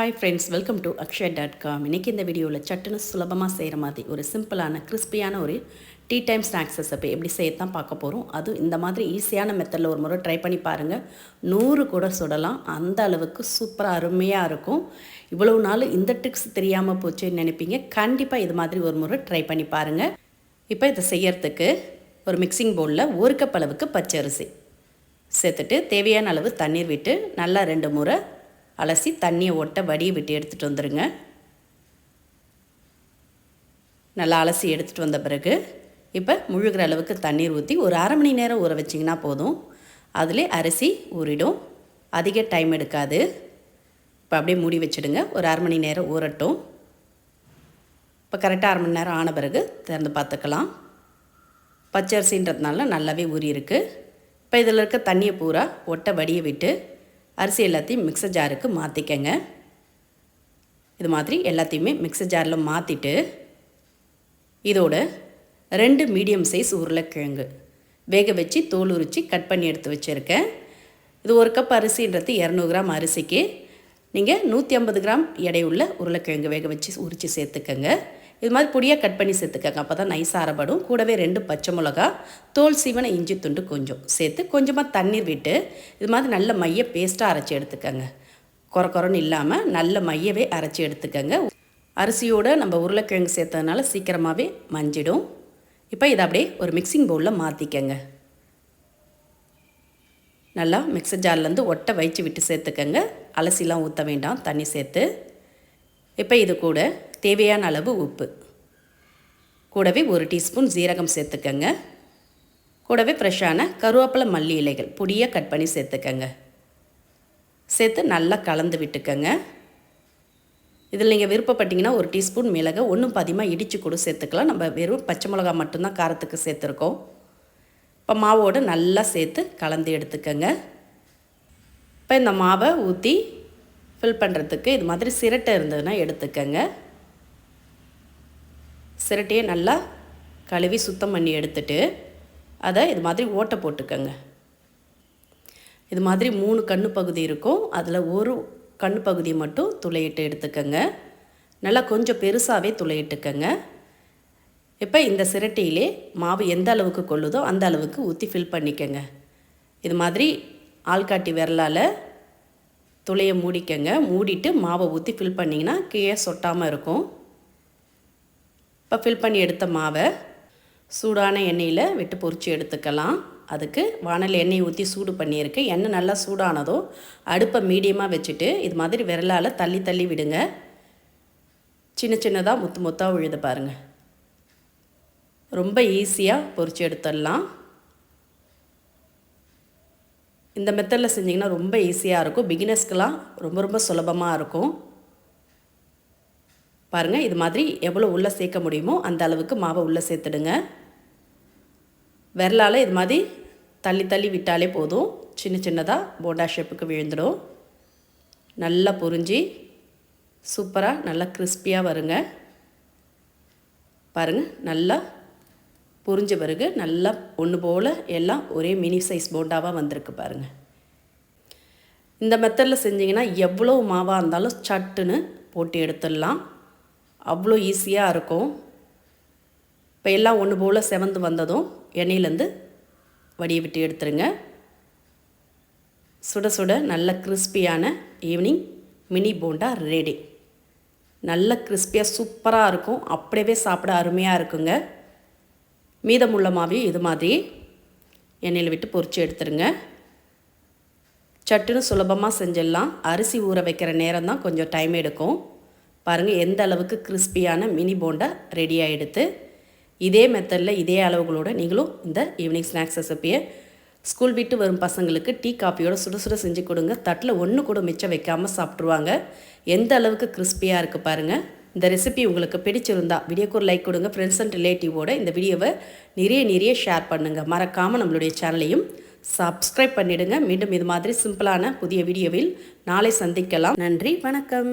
Hi friends welcome to Akshaya dot com இன்றைக்கி இந்த வீடியோவில் சட்டுன்னு சுலபமாக செய்கிற மாதிரி ஒரு சிம்பிளான கிறிஸ்பியான ஒரு டீ டைம் ஸ்நாக்ஸ் ரெசிபி எப்படி செய்யத்தான் பார்க்க போகிறோம் அதுவும் இந்த மாதிரி ஈஸியான மெத்தடில் ஒரு முறை ட்ரை பண்ணி பாருங்கள் நூறு கூட சுடலாம். அந்த அளவுக்கு சூப்பராக அருமையாக இருக்கும். இவ்வளவு நாள் இந்த ட்ரிக்ஸ் தெரியாமல் போச்சுன்னு நினைப்பீங்க. கண்டிப்பாக இது மாதிரி ஒரு முறை ட்ரை பண்ணி பாருங்கள் இப்போ இதை செய்யறதுக்கு ஒரு மிக்சிங் பவுலில் ஒரு கப் அளவுக்கு பச்சரிசி. சேர்த்துட்டு தேவையான அளவு தண்ணீர் விட்டு நல்லா ரெண்டு முறை அலசி தண்ணியை ஒட்ட வடியை விட்டு எடுத்துகிட்டு வந்துடுங்க நல்லா அலசி எடுத்துகிட்டு வந்த பிறகு இப்போ முழுகிற அளவுக்கு தண்ணீர் ஊற்றி ஒரு அரை மணி நேரம் ஊற வச்சிங்கன்னா போதும். அதிலே அரிசி ஊறிடும். அதிக டைம் எடுக்காது. இப்போ அப்படியே மூடி வச்சுடுங்க. ஒரு அரை மணி நேரம் ஊறட்டும். இப்போ கரெக்டாக அரை மணி நேரம் ஆன பிறகு திறந்து பார்த்துக்கலாம். பச்சரிசின்றதுனால நல்லாவே ஊறி இருக்குது இப்போ இதில் இருக்க தண்ணியை பூரா ஒட்டை வடியை விட்டு அரிசி எல்லாத்தையும் மிக்சர் ஜாருக்கு மாற்றிக்கங்க இது மாதிரி எல்லாத்தையுமே மிக்சர் ஜாரில் மாற்றிட்டு இதோட ரெண்டு மீடியம் சைஸ் உருளைக்கிழங்கு. வேக வச்சு தோல் உரித்து கட் பண்ணி எடுத்து வச்சுருக்கேன். இது ஒரு கப் அரிசின்றது இரநூறு கிராம் அரிசிக்கு. நீங்கள் நூற்றி ஐம்பது கிராம் எடையுள்ள உருளைக்கிழங்கு வேக வச்சு உரித்து சேர்த்துக்கங்க. இது மாதிரி பொடியாக கட் பண்ணி சேர்த்துக்கங்க. அப்போ தான் நைஸ் அரைப்படும் கூடவே ரெண்டு பச்சை மிளகா தோல் சீவனை இஞ்சி துண்டு கொஞ்சம் சேர்த்து கொஞ்சமாக தண்ணீர் விட்டு இது மாதிரி நல்ல மைய பேஸ்ட்டாக அரைச்சி எடுத்துக்கங்க. குற குறன்னு இல்லாமல் நல்ல மையவே அரைச்சி எடுத்துக்கங்க. அரிசியோடு நம்ம உருளைக்கிழங்கு சேர்த்ததுனால சீக்கிரமாகவே மஞ்சிடும். இப்போ இதை அப்படியே ஒரு மிக்சிங் பவுலில் மாற்றிக்கங்க நல்லா மிக்சர் ஜார்லேருந்து ஒட்டை வைச்சு விட்டு சேர்த்துக்கங்க. அலசிலாம் ஊற்ற வேண்டாம். தண்ணி சேர்த்து. இப்போ இது கூட தேவையான அளவு உப்பு. கூடவே ஒரு டீஸ்பூன் ஜீரகம் சேர்த்துக்கங்க. கூடவே ஃப்ரெஷ்ஷான கருவேப்பிலை மல்லி இலைகள் பொடியாக கட் பண்ணி சேர்த்துக்கங்க. சேர்த்து நல்லா கலந்து விட்டுக்கங்க. இதில் நீங்கள் விருப்பப்பட்டீங்கன்னா ஒரு டீஸ்பூன் மிளகை ஒன்றும் பதிமாக இடித்து கூட சேர்த்துக்கலாம். நம்ம வெறும் பச்சை மிளகா மட்டும்தான் காரத்துக்கு சேர்த்துருக்கோம். இப்போ மாவோடு நல்லா சேர்த்து கலந்து எடுத்துக்கங்க. இப்போ இந்த மாவை ஊற்றி ஃபில் பண்ணுறதுக்கு இது மாதிரி சிரட்டை இருந்ததுன்னா எடுத்துக்கங்க. சிரட்டையை நல்லா கழுவி சுத்தம் பண்ணி எடுத்துட்டு அதை இது மாதிரி ஓட்டை போட்டுக்கங்க. இது மாதிரி மூணு கண்ணு பகுதி இருக்கும். அதில் ஒரு கண்ணு பகுதியை மட்டும் துளையிட்டு எடுத்துக்கங்க. நல்லா கொஞ்சம் பெருசாகவே துளையிட்டுக்கங்க. இப்போ இந்த சிரட்டையிலே மாவு எந்த அளவுக்கு கொள்ளுதோ அந்த அளவுக்கு ஊற்றி ஃபில் பண்ணிக்கங்க. இது மாதிரி ஆள்காட்டி விரலால் துளையை மூடிக்கங்க. மூடிட்டு மாவை ஊற்றி ஃபில் பண்ணிங்கன்னா கீழே சொட்டாமல் இருக்கும். இப்போ ஃபில் பண்ணி எடுத்த மாவை சூடான எண்ணெயில் விட்டு பொறிச்சு எடுத்துக்கலாம். அதுக்கு வானல் எண்ணெய் ஊற்றி சூடு பண்ணியிருக்கு. எண்ணெய் நல்லா சூடானதோ அடுப்பை மீடியமாக வச்சுட்டு இது மாதிரி விரலால் தள்ளி தள்ளி விடுங்க. சின்ன சின்னதாக முத்து முத்தாக விழுது பாருங்கள் ரொம்ப ஈஸியாக பொறிச்சு எடுத்துடலாம். இந்த மெத்தடில் செஞ்சிங்கன்னா ரொம்ப ஈஸியாக இருக்கும். பிகினர்ஸ்க்கெலாம் ரொம்ப ரொம்ப சுலபமாக இருக்கும். பாருங்கள் இது மாதிரி எவ்வளோ உள்ளே சேர்க்க முடியுமோ அந்த அளவுக்கு மாவை உள்ளே சேர்த்துடுங்க. விரலால் இது மாதிரி தள்ளி தள்ளி விட்டாலே போதும். சின்ன சின்னதாக போண்டா ஷேப்புக்கு விழுந்துடும். நல்லா புரிஞ்சு சூப்பராக நல்லா கிறிஸ்பியாக வருங்க. பாருங்கள் நல்லா புரிஞ்ச பிறகு நல்லா ஒன்று போல் எல்லாம் ஒரே மினி சைஸ் போண்டாவாக வந்திருக்கு பாருங்கள் இந்த மெத்தடில் செஞ்சிங்கன்னா எவ்வளோ மாவாக இருந்தாலும் சட்டுன்னு போட்டு எடுத்துடலாம். அவ்வளோ ஈஸியாக இருக்கும். இப்போ எல்லாம் ஒன்று போல் செவந்து வந்ததும் எண்ணெயிலேருந்து வடியை விட்டு எடுத்துருங்க. சுட சுட நல்ல கிறிஸ்பியான ஈவினிங் மினி போண்டா ரெடி. நல்ல கிறிஸ்பியாக சூப்பராக இருக்கும். அப்படியே சாப்பிட அருமையாக இருக்குங்க. மீதமுள்ள மாவையும் இது மாதிரி எண்ணெயில் விட்டு பொறிச்சு எடுத்துருங்க. சட்டுன்னு சுலபமாக செஞ்சிடலாம். அரிசி ஊற வைக்கிற நேரம் தான் கொஞ்சம் டைம் எடுக்கும். பாருங்கள் எந்த அளவுக்கு கிறிஸ்பியான மினி போண்டா ரெடி ஆகிடுது இதே மெத்தடில் இதே அளவுகளோடு நீங்களும் இந்த ஈவினிங் ஸ்நாக்ஸ் ரெசிப்பியை ஸ்கூல் விட்டு வரும் பசங்களுக்கு டீ காஃபியோட சுட சுட செஞ்சு கொடுங்க. தட்டில் ஒன்று கூட மிச்சம் வைக்காமல் சாப்பிட்ருவாங்க எந்த அளவுக்கு கிறிஸ்பியாக இருக்குது பாருங்கள் இந்த ரெசிபி உங்களுக்கு பிடிச்சிருந்தா வீடியோக்கு ஒரு லைக் கொடுங்க. ஃப்ரெண்ட்ஸ் அண்ட் ரிலேட்டிவோட இந்த வீடியோவை நிறைய நிறைய ஷேர் பண்ணுங்கள் மறக்காமல் நம்மளுடைய சேனலையும் சப்ஸ்கிரைப் பண்ணிவிடுங்க மீண்டும் இது மாதிரி சிம்பிளான புதிய வீடியோவில் நாளை சந்திக்கலாம். நன்றி வணக்கம்.